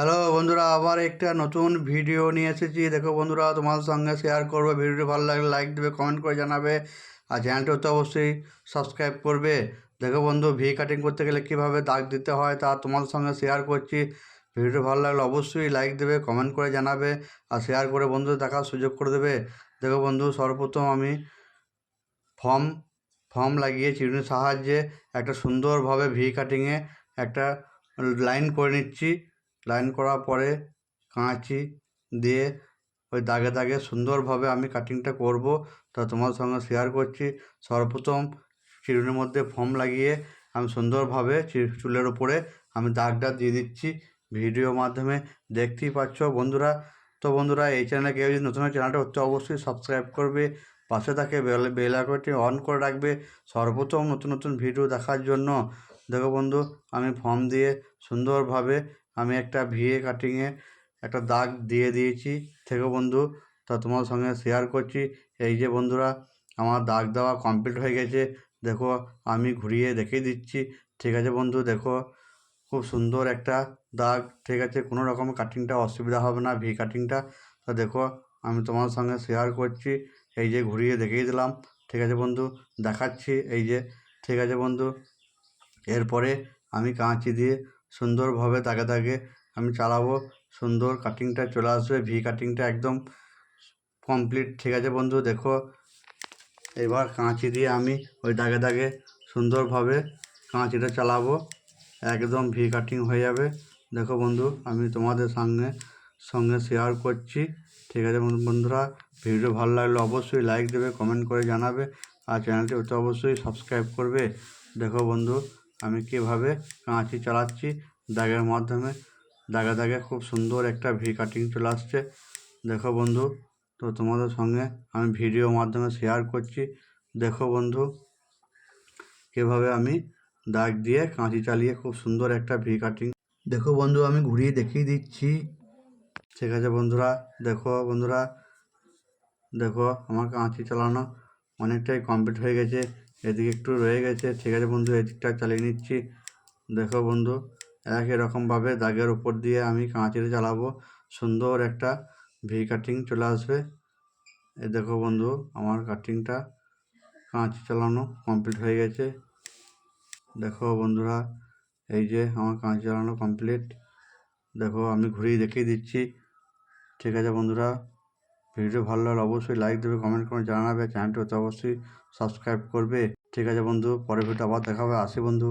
Hello বন্ধুরা, আবার একটা নতুন ভিডিও নিয়ে এসেছি। দেখো বন্ধুরা, তোমাদের সঙ্গে শেয়ার করব। ভিডিওটি ভালো লাগলে লাইক দেবে কমেন্ট করে জানাবে। আর চ্যানেলটি তো অবশ্যই সাবস্ক্রাইব করবে। দেখো বন্ধু ভি কাটিং করতে গেলে কীভাবে দাগ দিতে হয় তা তোমাদের সঙ্গে শেয়ার করছি। ভিডিওটি ভালো লাগলে অবশ্যই লাইক দেবে কমেন্ট করে জানাবে। আর শেয়ার করে বন্ধু দেখার সুযোগ করে দেবে। দেখো বন্ধু, সর্বপ্রথম আমি ফর্ম ফর্ম লাগিয়ে চিরুনির সাহায্যে একটা সুন্দরভাবে ভি কাটিংয়ে একটা লাইন করে নিচ্ছি। লাইন করার পরে কাঁচি দিয়ে ওই দাগে দাগে সুন্দরভাবে আমি কাটিংটা করব। তা তোমার সঙ্গে শেয়ার করছি। সর্বপ্রথম চিরুনির মধ্যে ফর্ম লাগিয়ে আমি সুন্দরভাবে চুলের উপরে আমি দাগটা দিয়ে দিচ্ছি। ভিডিও মাধ্যমে দেখতেই পাচ্ছ বন্ধুরা। তো বন্ধুরা, এই চ্যানেলে কেউ যদি নতুন চ্যানেলটা হচ্ছে অবশ্যই সাবস্ক্রাইব করবে। পাশে থাকে বেল বেল আইকনটি অন করে রাখবে। সর্বপ্রথম নতুন নতুন ভিডিও দেখার জন্য দেখো বন্ধু, আমি ফর্ম দিয়ে সুন্দরভাবে আমি একটা ভিএ কাটিংয়ে একটা দাগ দিয়ে দিয়েছি। থেকে বন্ধু, তা তোমার সঙ্গে শেয়ার করছি। এই যে বন্ধুরা, আমার দাগ দেওয়া কমপ্লিট হয়ে গেছে। দেখো, আমি ঘুরিয়ে দেখিয়ে দিচ্ছি। ঠিক আছে বন্ধু, দেখো, খুব সুন্দর একটা দাগ। ঠিক আছে, কোনো রকম কাটিংটা অসুবিধা হবে না ভি কাটিংটা তা দেখো, আমি তোমার সঙ্গে শেয়ার করছি। এই যে ঘুরিয়ে দেখিয়ে দিলাম। ঠিক আছে বন্ধু, দেখাচ্ছি। এই যে, ঠিক আছে বন্ধু। এরপরে আমি কাঁচি দিয়ে সুন্দরভাবে দাগে দাগে আমি চালাবো। সুন্দর কাটিংটা চলে আসবে। ভি কাটিংটা একদম কমপ্লিট ঠিক আছে বন্ধু, দেখো। এবার কাঁচি দিয়ে আমি ওই দাগে দাগে সুন্দরভাবে কাঁচিটা চালাবো। একদম ভি কাটিং হয়ে যাবে। দেখো বন্ধু, আমি তোমাদের সঙ্গে সঙ্গে শেয়ার করছি। ঠিক আছে বন্ধুরা ভিডিও ভালো লাগলে অবশ্যই লাইক দেবে কমেন্ট করে জানাবে। আর চ্যানেলটি অতি অবশ্যই সাবস্ক্রাইব করবে। দেখো বন্ধু আমি কীভাবে কাঁচি চালাচ্ছি? দাগের মাধ্যমে। দাগে দাগে খুব সুন্দর একটা ভি কাটিং চলে আসছে। দেখো বন্ধু, তো তোমাদের সঙ্গে আমি ভিডিও মাধ্যমে শেয়ার করছি। দেখো বন্ধু, কীভাবে আমি দাগ দিয়ে কাঁচি চালিয়ে খুব সুন্দর একটা ভি কাটিং দেখো বন্ধু, আমি ঘুরিয়ে দেখিয়ে দিচ্ছি। ঠিক আছে বন্ধুরা, দেখো বন্ধুরা, দেখো আমার কাঁচি চালানো অনেকটাই কমপ্লিট হয়ে গেছে। এদিকে একটু রয়ে গেছে। ঠিক আছে বন্ধু এদিকটা চালিয়ে নিচ্ছি। দেখো বন্ধু, একই রকমভাবে দাগের উপর দিয়ে আমি কাঁচিটা চালাবো সুন্দর একটা ভি কাটিং চলে আসবে। এ দেখো বন্ধু, আমার কাটিংটা কাঁচি চালানো কমপ্লিট হয়ে গেছে। দেখো বন্ধুরা, এই যে আমার কাঁচি চালানো কমপ্লিট দেখো, আমি ঘুরিয়ে দেখিয়ে দিচ্ছি। ঠিক আছে বন্ধুরা ভিডিও ভালো লাগলে অবশ্যই লাইক দেবে কমেন্ট করে জানাবে। চ্যানেলটি তো অবশ্যই সাবস্ক্রাইব করবে। ঠিক আছে বন্ধু, পরের ভিডিও আবার দেখা হবে। আসি বন্ধু।